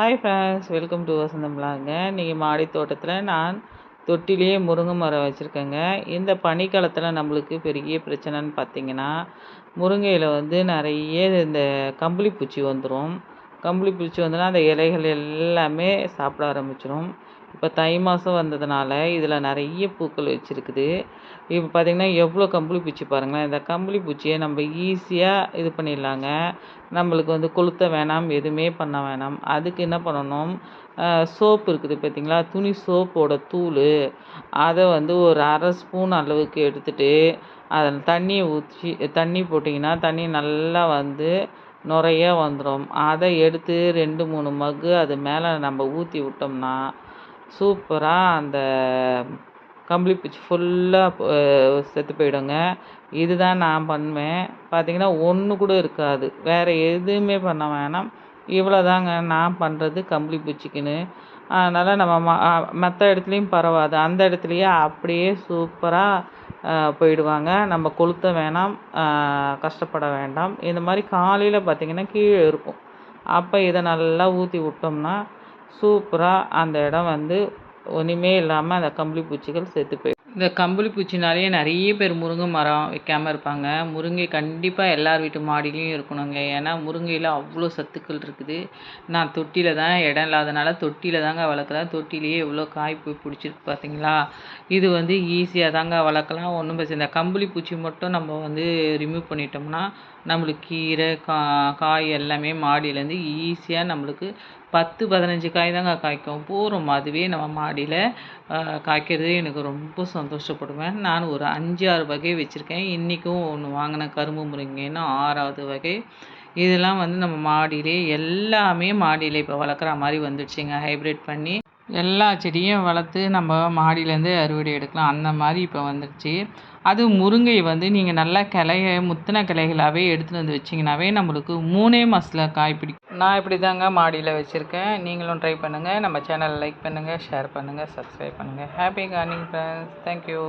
Hi friends welcome to வசந்தம்லாங்க இன்றைக்கி மாடி தோட்டத்தில் நான் தொட்டிலேயே முருங்கை மரம் வச்சுருக்கேங்க. இந்த பனிக்காலத்தில் நம்மளுக்கு பெரிய பிரச்சனைன்னு பார்த்தீங்கன்னா முருங்கையில் வந்து நிறைய இந்த கம்பளி பூச்சி வந்துடும் கம்பளி பூச்சி வந்துன்னா அந்த இலைகள் எல்லாமே சாப்பிட ஆரம்பிச்சிடும் இப்போ தை மாதம் வந்ததுனால இதில் நிறைய பூக்கள் வச்சுருக்குது. இப்போ பார்த்திங்கன்னா எவ்வளோ கம்பளி பூச்சி பாருங்களேன். இந்த கம்பளி பூச்சியை நம்ம ஈஸியாக இது பண்ணிடலாங்க. நம்மளுக்கு வந்து கொளுத்த வேணாம் எதுவுமே பண்ண வேணாம். அதுக்கு என்ன பண்ணணும்? சோப்பு இருக்குது பார்த்திங்களா துணி சோப்போட தூள். அதை வந்து ஒரு அரை ஸ்பூன் அளவுக்கு எடுத்துகிட்டு அதில் தண்ணியை ஊற்றி தண்ணி போட்டிங்கன்னா தண்ணி நல்லா வந்து நுறைய வந்துடும் அதை எடுத்து ரெண்டு மூணு மக்கு அது மேலே நம்ம ஊற்றி விட்டோம்னா சூப்பராக அந்த கம்பளி பூச்சி ஃபுல்லாக செத்து போயிடுங்க. இதுதான் நான் பண்ணுவேன். பார்த்தீங்கன்னா ஒன்று கூட இருக்காது. வேறு எதுவுமே பண்ண வேணாம். இவ்வளோ தாங்க நான் பண்ணுறது கம்பளி பூச்சிக்குன்னு. அதனால் நம்ம ம மற்ற இடத்துலையும் பரவாது. அந்த இடத்துலையே அப்படியே சூப்பராக போயிடுவாங்க. நம்ம கொளுத்த வேணாம். கஷ்டப்பட வேண்டாம். இந்த மாதிரி காலையில் பார்த்திங்கன்னா கீழே இருக்கும். அப்போ இதை நல்லா ஊற்றி விட்டோம்னா சூப்பராக அந்த இடம் வந்து ஒன்றுமே இல்லாமல் அந்த கம்பளி பூச்சிகள் செத்து போயிடும். இந்த கம்பளி பூச்சினாலேயே நிறைய பேர் முருங்கை மரம் வைக்காமல் இருப்பாங்க. முருங்கை கண்டிப்பாக எல்லார் வீட்டு மாடிலையும் இருக்கணுங்க. ஏன்னா முருங்கையில் அவ்வளோ சத்துக்கள் இருக்குது. நான் தொட்டியில் தான் இடம் இல்லாதனால தொட்டியில் தாங்க வளர்க்குறேன். தொட்டிலேயே எவ்வளோ காய் போய் பிடிச்சிருக்கு பார்த்தீங்களா இது வந்து ஈஸியாக தாங்க வளர்க்கலாம். ஒன்றும் பிரச்சனை இந்த கம்பளி பூச்சி மட்டும் நம்ம வந்து ரிமூவ் பண்ணிட்டோம்னா நம்மளுக்கு கீரை கா காய் எல்லாமே மாடியிலேருந்து ஈஸியாக நம்மளுக்கு பத்து பதினஞ்சு காய் தாங்க காய்க்கும். பூரம் அதுவே நம்ம மாடியில் காய்க்கிறது எனக்கு ரொம்ப சந்தோஷப்படுவேன். நான் ஒரு அஞ்சு ஆறு வகை வச்சுருக்கேன். இன்றைக்கும் ஒன்று வாங்கினேன் கரும்பு முருங்கைன்னு ஆறாவது வகை. இதெல்லாம் வந்து நம்ம மாடியிலே எல்லாமே மாடியில் இப்போ வளர்க்குற மாதிரி வந்துடுச்சுங்க. ஹைப்ரிட் பண்ணி எல்லா செடியும் வளர்த்து நம்ம மாடியிலேருந்து அறுவடை எடுக்கலாம். அந்த மாதிரி இப்போ வந்துடுச்சு. அது முருங்கை வந்து நீங்கள் நல்லா கிளைய முத்தின கிளைகளாகவே எடுத்துகிட்டு வந்து வச்சிங்கனாவே நம்மளுக்கு மூணே மாதத்தில் காய் பிடிக்கும். நான் இப்படி தாங்க மாடியில் வச்சுருக்கேன். நீங்களும் ட்ரை பண்ணுங்கள் நம்ம சேனலை லைக் பண்ணுங்கள் ஷேர் பண்ணுங்கள் சப்ஸ்கிரைப் பண்ணுங்கள் ஹாப்பி கார்னிங் ஃப்ரெண்ட்ஸ் தேங்க்யூ